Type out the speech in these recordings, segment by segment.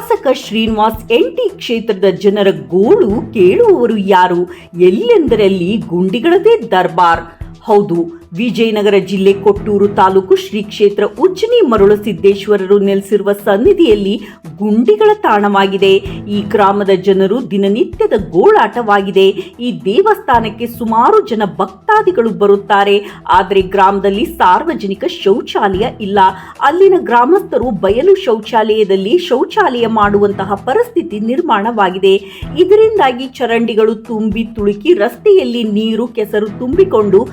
ಶಾಸಕ ಶ್ರೀನಿವಾಸ್ ಎಂಟಿ ಕ್ಷೇತ್ರದ ಜನರ ಗೋಳು ಕೇಳುವವರು ಯಾರು? ಎಲ್ಲೆಂದರಲ್ಲಿ ಗುಂಡಿಗಳದೇ ದರ್ಬಾರ್. ಹೌದು ವಿಜಯನಗರ ಜಿಲ್ಲೆ ಕೊಟ್ಟೂರು ತಾಲೂಕು ಶ್ರೀ ಕ್ಷೇತ್ರ ಉಜ್ಜನಿ ಮರುಳ ಸಿದ್ದೇಶ್ವರರು ನೆಲೆಸಿರುವ ಸನ್ನಿಧಿಯಲ್ಲಿ ಗುಂಡಿಗಳ ತಾಣವಾಗಿದೆ. ಈ ಗ್ರಾಮದ ಜನರು ದಿನನಿತ್ಯದ ಗೋಳಾಟವಾಗಿದೆ. ಈ ದೇವಸ್ಥಾನಕ್ಕೆ ಸುಮಾರು ಜನ ಭಕ್ತಾದಿಗಳು ಬರುತ್ತಾರೆ. ಆದರೆ ಗ್ರಾಮದಲ್ಲಿ ಸಾರ್ವಜನಿಕ ಶೌಚಾಲಯ ಇಲ್ಲ. ಅಲ್ಲಿನ ಗ್ರಾಮಸ್ಥರು ಬಯಲು ಶೌಚಾಲಯದಲ್ಲಿ ಶೌಚಾಲಯ ಮಾಡುವಂತಹ ಪರಿಸ್ಥಿತಿ ನಿರ್ಮಾಣವಾಗಿದೆ. ಇದರಿಂದಾಗಿ ಚರಂಡಿಗಳು ತುಂಬಿ ತುಳುಕಿ ರಸ್ತೆಯಲ್ಲಿ ನೀರು ಕೆಸರು ತುಂಬಿಕೊಂಡು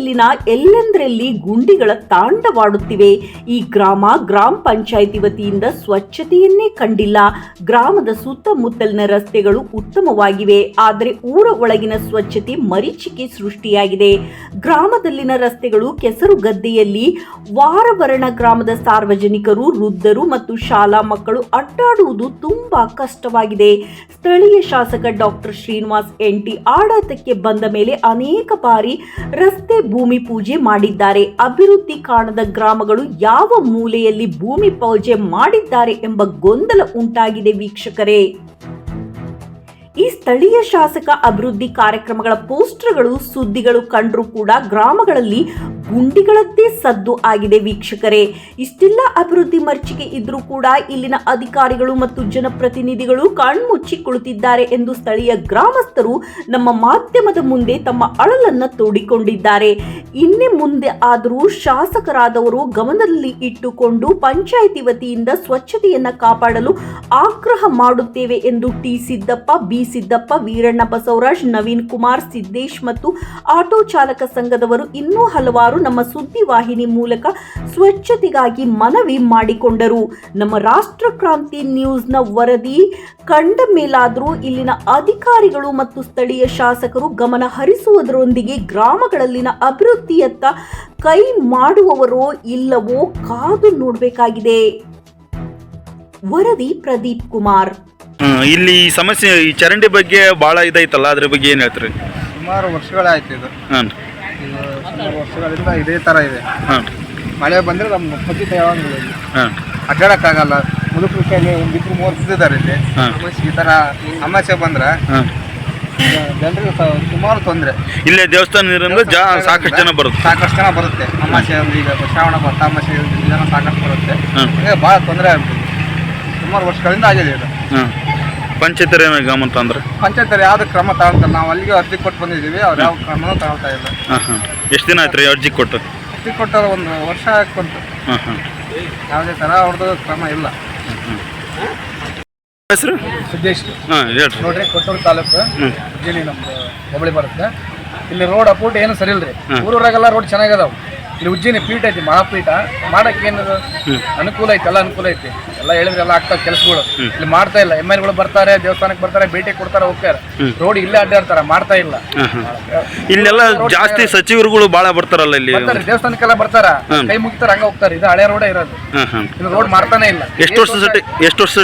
ರಸ್ತೆಯಲ್ಲಿನ ಎಲ್ಲೆಂದರಲ್ಲಿ ಗುಂಡಿಗಳ ತಾಂಡವಾಡುತ್ತಿವೆ. ಈ ಗ್ರಾಮ ಗ್ರಾಮ ಪಂಚಾಯಿತಿ ವತಿಯಿಂದ ಸ್ವಚ್ಛತೆಯನ್ನೇ ಕಂಡಿಲ್ಲ. ಗ್ರಾಮದ ಸುತ್ತಮುತ್ತಲಿನ ರಸ್ತೆಗಳು ಉತ್ತಮವಾಗಿವೆ. ಆದರೆ ಊರ ಒಳಗಿನ ಸ್ವಚ್ಛತೆ ಮರೀಚಿಕೆ ಸೃಷ್ಟಿಯಾಗಿದೆ. ಗ್ರಾಮದಲ್ಲಿನ ರಸ್ತೆಗಳು ಕೆಸರು ಗದ್ದೆಯಲ್ಲಿ ವಾರವರ್ಣ ಗ್ರಾಮದ ಸಾರ್ವಜನಿಕರು, ವೃದ್ಧರು ಮತ್ತು ಶಾಲಾ ಮಕ್ಕಳು ಅಡ್ಡಾಡುವುದು ತುಂಬಾ ಕಷ್ಟವಾಗಿದೆ. ಸ್ಥಳೀಯ ಶಾಸಕ ಡಾಕ್ಟರ್ ಶ್ರೀನಿವಾಸ್ ಎಂಟಿ ಆಡಳಿತಕ್ಕೆ ಬಂದ ಮೇಲೆ ಅನೇಕ ಬಾರಿ ರಸ್ತೆ ಭೂಮಿ ಪೂಜೆ ಮಾಡಿದ್ದಾರೆ. ಅಭಿವೃದ್ಧಿ ಕಾಣದ ಗ್ರಾಮಗಳು ಯಾವ ಮೂಲೆಯಲ್ಲಿ ಭೂಮಿ ಪೂಜೆ ಮಾಡಿದ್ದಾರೆ ಎಂಬ ಗೊಂದಲ ಉಂಟಾಗಿದೆ ವೀಕ್ಷಕರೇ. ಈ ಸ್ಥಳೀಯ ಶಾಸಕ ಅಭಿವೃದ್ಧಿ ಕಾರ್ಯಕ್ರಮಗಳ ಪೋಸ್ಟರ್ಗಳು ಸುದ್ದಿಗಳು ಕಂಡರೂ ಕೂಡ ಗ್ರಾಮಗಳಲ್ಲಿ ಗುಂಡಿಗಳದ್ದೇ ಸದ್ದು ಆಗಿದೆ ವೀಕ್ಷಕರೇ. ಇಷ್ಟೆಲ್ಲ ಅಭಿವೃದ್ಧಿ ಮರ್ಚಿಗೆ ಇದ್ರೂ ಕೂಡ ಇಲ್ಲಿನ ಅಧಿಕಾರಿಗಳು ಮತ್ತು ಜನಪ್ರತಿನಿಧಿಗಳು ಕಣ್ಮುಚ್ಚಿ ಕುಳಿತಿದ್ದಾರೆ ಎಂದು ಸ್ಥಳೀಯ ಗ್ರಾಮಸ್ಥರು ನಮ್ಮ ಮಾಧ್ಯಮದ ಮುಂದೆ ತಮ್ಮ ಅಳಲನ್ನು ತೋಡಿಕೊಂಡಿದ್ದಾರೆ. ಇನ್ನೇ ಮುಂದೆ ಆದರೂ ಶಾಸಕರಾದವರು ಗಮನದಲ್ಲಿ ಇಟ್ಟುಕೊಂಡು ಪಂಚಾಯಿತಿ ವತಿಯಿಂದ ಸ್ವಚ್ಛತೆಯನ್ನು ಕಾಪಾಡಲು ಆಗ್ರಹ ಮಾಡುತ್ತೇವೆ ಎಂದು ಟಿ ಸಿದ್ದಪ್ಪ, ಬಿ ಸಿದ್ದಪ್ಪ, ವೀರಣ್ಣ ಬಸವರಾಜ್, ನವೀನ್ ಕುಮಾರ್, ಸಿದ್ದೇಶ್ ಮತ್ತು ಆಟೋ ಚಾಲಕ ಸಂಘದವರು ಇನ್ನೂ ಹಲವಾರು ನಮ್ಮ ಸುದ್ದಿವಾಹಿನಿ ಮೂಲಕ ಸ್ವಚ್ಛತೆಗಾಗಿ ಮನವಿ ಮಾಡಿಕೊಂಡರು. ನಮ್ಮ ರಾಷ್ಟ್ರ ಕ್ರಾಂತಿ ನ್ಯೂಸ್ನ ವರದಿ ಕಂಡ ಮೇಲಾದರೂ ಇಲ್ಲಿನ ಅಧಿಕಾರಿಗಳು ಮತ್ತು ಸ್ಥಳೀಯ ಶಾಸಕರು ಗಮನ ಹರಿಸುವುದರೊಂದಿಗೆ ಗ್ರಾಮಗಳಲ್ಲಿನ ಅಭಿವೃದ್ಧಿಯತ್ತ ಕೈ ಮಾಡುವವರೋ ಇಲ್ಲವೋ ಕಾದು ನೋಡಬೇಕಾಗಿದೆ. ವರದಿ ಪ್ರದೀಪ್ ಕುಮಾರ್. ಇಲ್ಲಿ ಈ ಸಮಸ್ಯೆ ಈ ಚರಂಡಿ ಬಗ್ಗೆ ಭಾಳ ಇದೈತಲ್ಲ ಅದ್ರ ಬಗ್ಗೆ ಏನು ಹೇಳ್ತೀರಿ? ಸುಮಾರು ವರ್ಷಗಳಾಯ್ತು ಇದು. ಹಾಂ ಇದು ಸುಮಾರು ವರ್ಷಗಳಿಂದ ಇದೇ ಥರ ಇದೆ. ಹಾಂ. ಮಳೆ ಬಂದರೆ ನಮ್ಮ ಖಚಿತ ಯಾವಾಗಲೂ ಇಲ್ಲ ಹಾಂ. ಅಡ್ಡಾಡಕ್ಕಾಗಲ್ಲ. ಮುದುಕರು ಕೈಲಿ ಒಂದು ಇಬ್ಬರು ಮೂರು ಬಿದ್ದಿದ್ದಾರೆ ಇಲ್ಲಿ. ಹಾ. ಈ ಥರ ಸಮಸ್ಯೆ ಬಂದ್ರೆ ಹಾಂ. ಜನರಿಗೆ ಸುಮಾರು ತೊಂದರೆ. ಇಲ್ಲೇ ದೇವಸ್ಥಾನ ಇರೋದ್ರಿಂದ ಜಾ ಸಾಕಷ್ಟು ಜನ ಬರುತ್ತೆ. ಸಾಕಷ್ಟು ಜನ ಬರುತ್ತೆ. ಅಮಾಸೆ ಒಂದು ಈಗ ಶ್ರಾವಣ ಬರ್ತಾ ಅಮಾಸೆ ಜನ ಸಾಕಷ್ಟು ಬರುತ್ತೆ. ಹಾಂ. ಹೀಗೆ ಭಾಳ ತೊಂದರೆ ಆಗ್ಬಿಟ್ಟಿದೆ. ಸುಮಾರು ವರ್ಷಗಳಿಂದ ಆಗಿದೆ ಇದು. ಹಾಂ. ಪಂಚಾಯತರ ಗಮ ಅಂತಂದ್ರೆ ಅಂದ್ರೆ? ಪಂಚಾಯತ್ ಯಾವ್ದು ಕ್ರಮ ತಗೊಳ್ತಾರೆ ನಾವು ಅಲ್ಲಿಗೆ ಅರ್ಜಿ ಕೊಟ್ಟು ಬಂದಿದ್ದೀವಿ ಅವ್ರು ಯಾವ ಕ್ರಮನೂ ತಗೊಳ್ತಾ ಇಲ್ಲ. ಹಾಂ ಹಾಂ. ಎಷ್ಟು ದಿನ ಆಯ್ತು ರೀ ಅರ್ಜಿ ಕೊಟ್ಟು? ಅರ್ಜಿ ಕೊಟ್ಟಾರ ಒಂದು ವರ್ಷ ಕೊಟ್ಟು ಹಾಂ ಹಾಂ. ಯಾವುದೇ ಥರ ಅವ್ರದ್ದು ಕ್ರಮ ಇಲ್ಲ. ಹೆಸರು? ಸಿದ್ದೇಶ್. ಹಾಂ ಹೇಳ್ರಿ. ನೋಡ್ರಿ ಕೊಟ್ಟೂರು ತಾಲೂಕು. ಇಲ್ಲಿ ನಮ್ದು ಹೋಬಳಿ ಬರುತ್ತೆ. ಇಲ್ಲಿ ರೋಡ್ ಅಪೋಟ್ ಏನು ಸರಿ ಇಲ್ರಿ. ಊರೂರಾಗೆಲ್ಲ ರೋಡ್ ಚೆನ್ನಾಗದಾವ ಇಲ್ಲಿ ಉಜ್ಜಿನಿ ಪೀಠ ಐತಿ ಮಹಾಪೀಠ. ಮಾಡಕ್ಕೆ ಏನದು. ಅನುಕೂಲ ಐತಿ ಎಲ್ಲ ಅನುಕೂಲ ಐತಿ. ಎಲ್ಲ ಹೇಳಿದ್ರೆ ಎಲ್ಲ ಆಗ್ತಾವ ಕೆಲಸಗಳು. ಇಲ್ಲಿ ಮಾಡ್ತಾ ಇಲ್ಲ. ಎಂ ಎಲ್ಗಳು ಬರ್ತಾರೆ ದೇವಸ್ಥಾನಕ್ಕೆ ಬರ್ತಾರೆ ಭೇಟಿ ಕೊಡ್ತಾರೆ ಹೋಗ್ತಾರೆ. ರೋಡ್ ಇಲ್ಲೇ ಅಡ್ಡಾಡ್ತಾರ ಮಾಡ್ತಾ ಇಲ್ಲ. ಇಲ್ಲೆಲ್ಲ ಜಾಸ್ತಿ ಸಚಿವರುಗಳು ಬಹಳ ಬರ್ತಾರಲ್ಲ ಇಲ್ಲಿ? ದೇವಸ್ಥಾನಕ್ಕೆಲ್ಲ ಬರ್ತಾರ. ಕೈ ಮುಗಿತಾರ ಹಂಗ ಹೋಗ್ತಾರೆ. ಇದು ಹಳೆ ರೋಡ್ ಇರೋದು. ರೋಡ್ ಮಾಡ್ತಾನೆ ಇಲ್ಲ. ಎಷ್ಟು ವರ್ಷ ಎಷ್ಟು ವರ್ಷ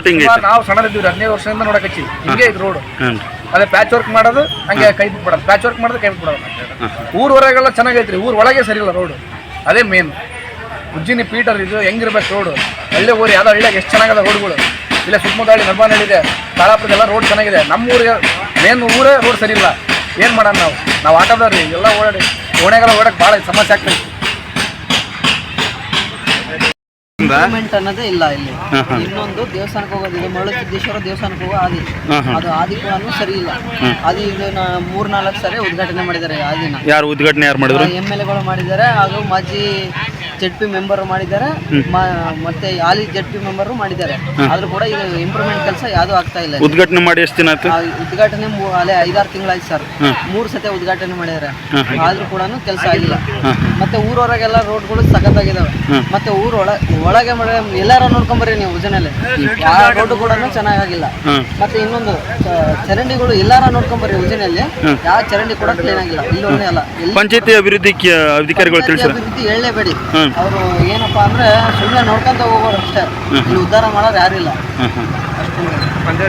ನಾವು ಸಣ್ಣದಿದ್ದೀವಿ ಹದಿನೈದು ವರ್ಷದಿಂದ ನೋಡಕಚ್ಚಿ ಹಿಂಗೆ ಇದು ರೋಡ್. ಅದೇ ಪ್ಯಾಚ್ ವರ್ಕ್ ಮಾಡೋದು ಹಂಗೆ ಕೈ ಬಿಟ್ಬಿಡೋದು. ಪ್ಯಾಚ್ ವರ್ಕ್ ಮಾಡೋದು ಕೈ ಬಿಟ್ಬಿಡೋದು. ಊರ್ ಹೊರಗೆಲ್ಲ ಚೆನ್ನಾಗೈತ್ರಿ. ಊರ್ ಒಳಗೆ ಸರಿ ಇಲ್ಲ ರೋಡು. ಅದೇ ಮೇನ್ ಉಜ್ಜಿನಿ ಪೀಟರ್ ಇದು ಹೆಂಗಿರ್ಬೇಕು ರೋಡು ಹಳ್ಳಿ ಊರು, ಯಾವ್ದೋ ಹಳ್ಳಿಯಾಗ ಎಷ್ಟು ಚೆನ್ನಾಗದ ರೋಡ್ಗಳು ಇಲ್ಲ ಸುತ್ತಮುತ್ತ ನಿರ್ಮಾಣ ಇದೆ, ತಾಳಾಪುರದೆಲ್ಲ ರೋಡ್ ಚೆನ್ನಾಗಿದೆ. ನಮ್ಮ ಊರಿಗೆ ಮೇನ್ ಊರೇ ರೋಡ್ ಸರಿ ಇಲ್ಲ. ಏನು ಮಾಡೋಣ ನಾವು? ನಾವು ಆಟೋದವ್ರಿ, ಎಲ್ಲ ಓಡಾಡಿ ಓಣೆಗೆಲ್ಲ ಓಡಕ್ಕೆ ಭಾಳ ಸಮಸ್ಯೆ ಆಗ್ತೈತಿ. ಇಂಪ್ರೂವ್ಮೆಂಟ್ ಅನ್ನೋದೇ ಇಲ್ಲ ಇಲ್ಲಿ. ಇನ್ನೊಂದು ದೇವಸ್ಥಾನಕ್ಕೆ ಹೋಗೋದಿದೆ ಮರಳು ಸಿದ್ದೇಶ್ವರ ದೇವಸ್ಥಾನಕ್ಕೆ ಹೋಗೋ ಹಾದಿ ಹಾ. ಅದು ಹಾದಿ ಕೂಡ ಸರಿ ಇಲ್ಲ. ಅದು ಇದನ್ನ ಮೂರ್ ನಾಲ್ಕು ಸರಿ ಉದ್ಘಾಟನೆ ಮಾಡಿದ್ದಾರೆ ಹಾದಿನ ಯಾರು ಉದ್ಘಾಟನೆ ಯಾರು ಮಾಡಿದ್ರು? ಎಂ ಎಲ್ ಎಗಳು ಮಾಡಿದ್ದಾರೆ. ಹಾಗೂ ಮಾಜಿ ಜೆಡ್ ಪಿ ಮೆಂಬರ್ ಮಾಡಿದ್ದಾರೆ. ಮ- ಮತ್ತೆ ಹಾಲಿ ಜಡ್ಪಿ ಮೆಂಬರ್ ಮಾಡಿದ್ದಾರೆ. ಆದ್ರೂ ಕೂಡ ಇದು ಇಂಪ್ರೂವ್ಮೆಂಟ್ ಕೆಲಸ ಯಾವ್ದು ಆಗ್ತಾ ಇಲ್ಲ ಉದ್ಘಾಟನೆ ಮಾಡಿ ಎಷ್ಟು ದಿನ ಆಯ್ತು? ಆ ಉದ್ಘಾಟನೆ ಮೂ- ಅಲ್ಲೇ ಐದಾರು ತಿಂಗಳಾಯ್ತು ಸರ್. ಮೂರು ಸತಿ ಉದ್ಘಾಟನೆ ಮಾಡಿದ್ದಾರೆ ಆದ್ರೂ ಕೂಡ ಕೆಲಸ ಆಗಿಲ್ಲ. ಮತ್ತೆ ಊರೊಳಗೆಲ್ಲ ರೋಡ್ಗಳು ಸಖತ್ತಾಗಿದಾವೆ ಮತ್ತೆ ಊರ್ ಒಳ ಒಳಗೆ ಎಲ್ಲಾರ ನೋಡ್ಕೊಂಬರಿ ನೀವು ಜನಲ್ಲಿ ಆ ರೋಡ್ ಕೂಡ ಚೆನ್ನಾಗಿಲ್ಲ. ಮತ್ತೆ ಇನ್ನೊಂದು ಚ- ಚರಂಡಿಗಳು ಎಲ್ಲಾರ ನೋಡ್ಕೊಂಬರಿ ಯೋಜನೆಯಲ್ಲಿ ಯಾವ ಚರಂಡಿ ಕೂಡ ಕ್ಲೀನ್ ಆಗಿಲ್ಲ. ಇಲ್ಲೊಂದೇ ಅಲ್ಲ. ಎಲ್ಲಿ ಪಂಚಾಯತಿ ಅಭಿವೃದ್ಧಿ ಕೆ- ಅಧಿಕಾರಿಗಳು ಅಭಿವೃದ್ಧಿ ಹೇಳಲೇಬೇಡಿ. ಅವರು ಏನಪ್ಪಾ ಅಂದ್ರೆ ಸುಮ್ಮನೆ ನೋಡ್ಕೊಂತ ಹೋಗೋರು ಅಷ್ಟೇ. ಇಲ್ಲಿ ಉದ್ಧಾರ ಮಾಡೋರು ಯಾರಿಲ್ಲ ಅಷ್ಟೇ.